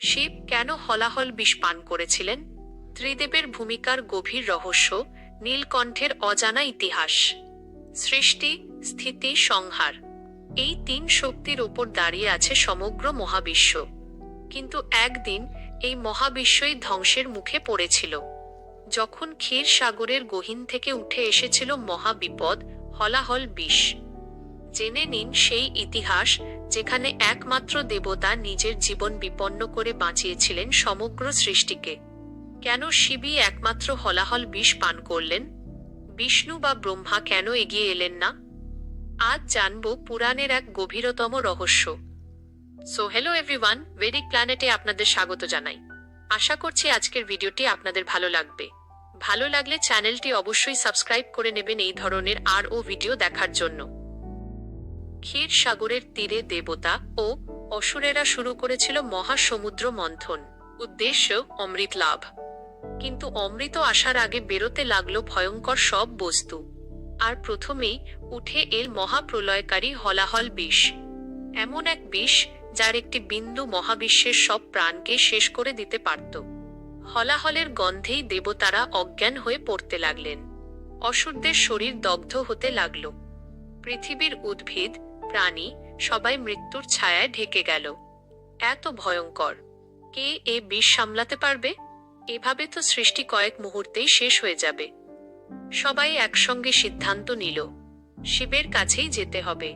শিব কেন হলাহল বিষ পান করেছিলেন? ত্রিদেবের ভূমিকার গভীর রহস্য, নীলকণ্ঠের অজানা ইতিহাস। সৃষ্টি, স্থিতি, সংহার। এই তিন শক্তির ওপর দাঁড়িয়ে আছে সমগ্র মহাবিশ্ব। কিন্তু একদিন এই মহাবিশ্বই ধ্বংসের মুখে পড়েছিল। যখন ক্ষীর সাগরের গহীন থেকে উঠে এসেছিল মহাবিপদ, হলাহল বিষ। জেনে নিন সেই ইতিহাস যেখানে একমাত্র দেবতা নিজের জীবন বিপন্ন করে বাঁচিয়েছিলেন সমগ্র সৃষ্টিকে। কেন শিবই একমাত্র হলাহল বিষ পান করলেন? বিষ্ণু বা ব্রহ্মা কেন এগিয়ে এলেন না? আজ জানব পুরাণের এক গভীরতম রহস্য। সো হ্যালো এভরিওয়ান ভেদিক প্ল্যানেটে আপনাদের স্বাগত জানাই। আশা করছি আজকের ভিডিওটি আপনাদের ভালো লাগবে। ভালো লাগলে চ্যানেলটি অবশ্যই সাবস্ক্রাইব করে নেবেন এই ধরনের আর ও ভিডিও দেখার জন্য। ক্ষীর সাগরের তীরে দেবতা ও অসুরেরা শুরু করেছিল মহাসমুদ্র মন্থন। উদ্দেশ্য, অমৃত লাভ। কিন্তু অমৃত আসার আগে বেরোতে লাগল ভয়ঙ্কর সব বস্তু। আর প্রথমেই উঠে এর মহাপ্রলয়কারী হলাহল বিষ। এমন এক বিষ যার একটি বিন্দু মহাবিশ্বের সব প্রাণকে শেষ করে দিতে পারত। হলাহলের গন্ধেই দেবতারা অজ্ঞান হয়ে পড়তে লাগলেন। অসুরদের শরীর দগ্ধ হতে লাগল। পৃথিবীর উদ্ভিদ প্রাণী সবাই মৃত্যুর ছায়ায় ঢেকে গেল। এত ভয়ঙ্কর। কে এ বিষ সামলাতে পারবে? এভাবে তো সৃষ্টি কয়েক মুহূর্তেই শেষ হয়ে যাবে। সবাই একসঙ্গে সিদ্ধান্ত নিল, শিবের কাছেই যেতে হবে।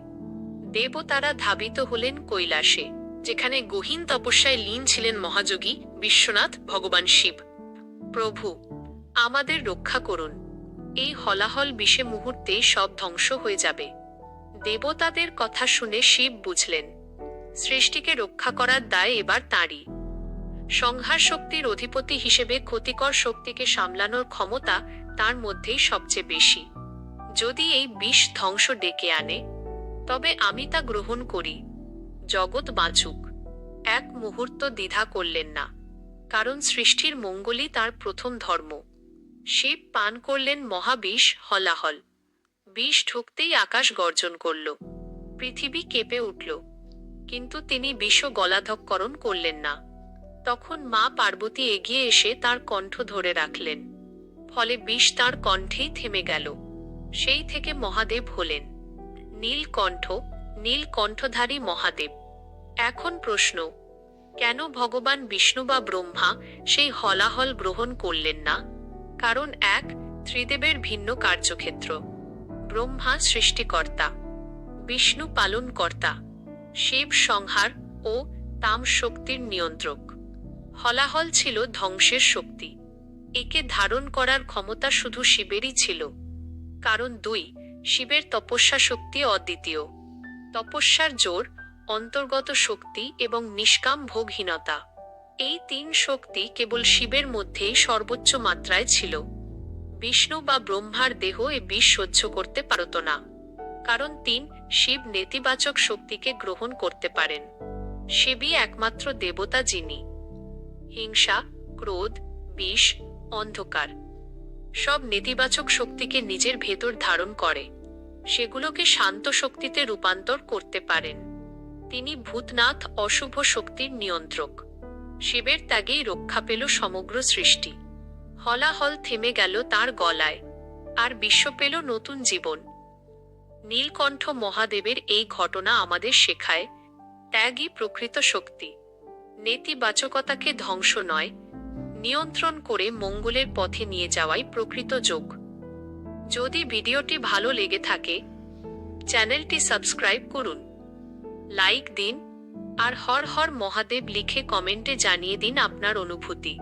দেবতারা ধাবিত হলেন কৈলাসে, যেখানে গহীন তপস্যায় লীন ছিলেন মহাযোগী বিশ্বনাথ ভগবান শিব। প্রভু, আমাদের রক্ষা করুন। এই হলাহল বিষে মুহূর্তেই সব ধ্বংস হয়ে যাবে। দেবতাদের কথা শুনে শিব বুঝলেন, সৃষ্টিকে রক্ষা করার দায় এবার তাঁরই। সংহার শক্তির অধিপতি হিসেবে ক্ষতিকর শক্তিকে সামলানোর ক্ষমতা তার মধ্যেই সবচেয়ে বেশি। যদি এই বিষ ধ্বংস ডেকে আনে, তবে আমি তা গ্রহণ করি। জগৎ বাঁচুক। এক মুহূর্ত দ্বিধা করলেন না, কারণ সৃষ্টির মঙ্গলই তার প্রথম ধর্ম। শিব পান করলেন মহাবিষ হলাহল। বিষ ঢুকতেই আকাশ গর্জন করল। পৃথিবী কেঁপে উঠল। কিন্তু তিনি বিষ গলাধকরণ করলেন না। তখন মা পার্বতী এগিয়ে এসে তার কণ্ঠ ধরে রাখলেন। ফলে বিষ তার কণ্ঠেই থেমে গেল। সেই থেকে মহাদেব হলেন। নীলকণ্ঠ নীলকণ্ঠধারী মহাদেব। এখন প্রশ্ন, কেন ভগবান বিষ্ণু বা ব্রহ্মা সেই হলাহল গ্রহণ করলেন না? কারণ এক, ত্রিদেবের ভিন্ন কার্যক্ষেত্র। ব্রহ্মা সৃষ্টিকর্তা, বিষ্ণু পালনকর্তা, শিব সংহার ও তাম শক্তির নিয়ন্ত্রক। হলাহল ছিল ধ্বংসের শক্তি। একে ধারণ করার ক্ষমতা শুধু শিবেরই ছিল। কারণ দুই, শিবের তপস্যা শক্তি অদ্বিতীয়। তপস্যার জোর, অন্তর্গত শক্তি এবং নিষ্কাম ভোগহীনতা। এই তিন শক্তি কেবল শিবের মধ্যেই সর্বোচ্চ মাত্রায় ছিল। বিষ্ণু বা ব্রহ্মার দেহ এ বিষ সহ্য করতে পারত না। কারণ তিন শিব নেতিবাচক শক্তিকে গ্রহণ করতে পারেন। শিবই একমাত্র দেবতা যিনি। হিংসা, ক্রোধ, বিষ, অন্ধকার সব নেতিবাচক শক্তিকে নিজের ভেতর ধারণ করে। সেগুলোকে শান্ত শক্তিতে রূপান্তর করতে পারেন। তিনি ভূতনাথ অশুভ শক্তির নিয়ন্ত্রক। শিবের ত্যাগেই রক্ষা পেল সমগ্র সৃষ্টি। হলাহল থেমে গেল তার গলায়, আর বিশ্ব পেল নতুন জীবন। নীলকণ্ঠ মহাদেবের এই ঘটনা আমাদের শেখায়, ত্যাগই প্রকৃত শক্তি। নেতিবাচকতাকে ধ্বংস নয়, নিয়ন্ত্রণ করে মঙ্গলের পথে নিয়ে যাওয়াই প্রকৃত যোগ। যদি ভিডিওটি ভালো লেগে থাকে, চ্যানেলটি সাবস্ক্রাইব করুন, লাইক দিন, আর হর হর মহাদেব লিখে কমেন্টে জানিয়ে দিন আপনার অনুভূতি।